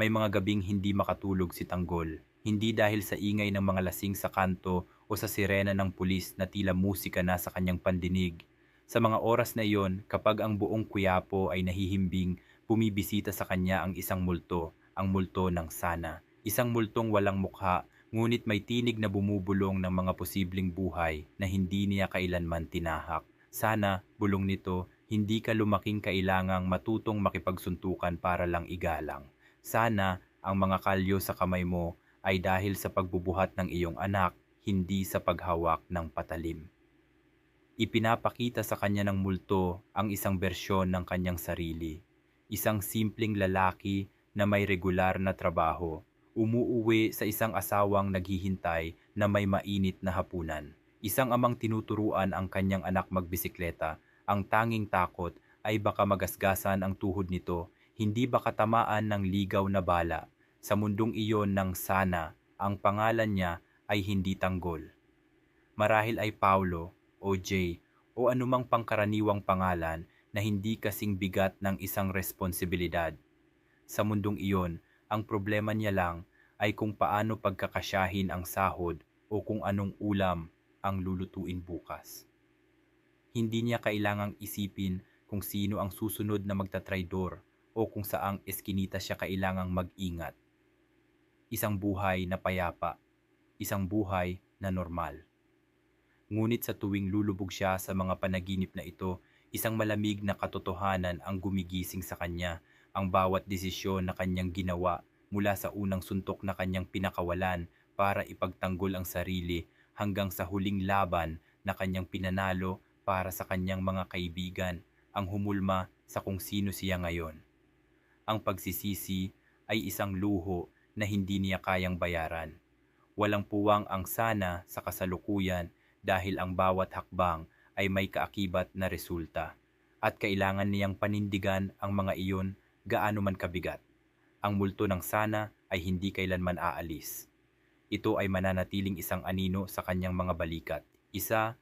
May mga gabing hindi makatulog si Tanggol, hindi dahil sa ingay ng mga lasing sa kanto o sa sirena ng pulis na tila musika na sa kanyang pandinig. Sa mga oras na iyon, kapag ang buong Kuyapo ay nahihimbing, bumibisita sa kanya ang isang multo, ang multo ng sana. Isang multong walang mukha, ngunit may tinig na bumubulong ng mga posibleng buhay na hindi niya kailanman tinahak. Sana, bulong nito, hindi ka lumaking kailangang matutong makipagsuntukan para lang igalang. Sana, ang mga kalyo sa kamay mo ay dahil sa pagbubuhat ng iyong anak, hindi sa paghawak ng patalim. Ipinapakita sa kanya ng multo ang isang bersyon ng kanyang sarili. Isang simpleng lalaki na may regular na trabaho, umuuwi sa isang asawang naghihintay na may mainit na hapunan. Isang amang tinuturuan ang kanyang anak magbisikleta. Ang tanging takot ay baka magasgasan ang tuhod nito, hindi baka tamaan ng ligaw na bala. Sa mundong iyon ng sana, ang pangalan niya ay hindi tanggol. Marahil ay Paulo o Jay o anumang pangkaraniwang pangalan na hindi kasing bigat ng isang responsibilidad. Sa mundong iyon, ang problema niya lang ay kung paano pagkakasyahin ang sahod o kung anong ulam ang lulutuin bukas. Hindi niya kailangang isipin kung sino ang susunod na magtatraydor o kung saang eskinita siya kailangang mag-ingat. Isang buhay na payapa, isang buhay na normal. Ngunit sa tuwing lulubog siya sa mga panaginip na ito, isang malamig na katotohanan ang gumigising sa kanya, ang bawat desisyon na kanyang ginawa mula sa unang suntok na kanyang pinakawalan para ipagtanggol ang sarili hanggang sa huling laban na kanyang pinanalo para sa kanyang mga kaibigan, ang humulma sa kung sino siya ngayon. Ang pagsisisi ay isang luho na hindi niya kayang bayaran. Walang puwang ang sana sa kasalukuyan dahil ang bawat hakbang ay may kaakibat na resulta at kailangan niyang panindigan ang mga iyon gaano man kabigat. Ang multo ng sana ay hindi kailanman aalis. Ito ay mananatiling isang anino sa kanyang mga balikat, isa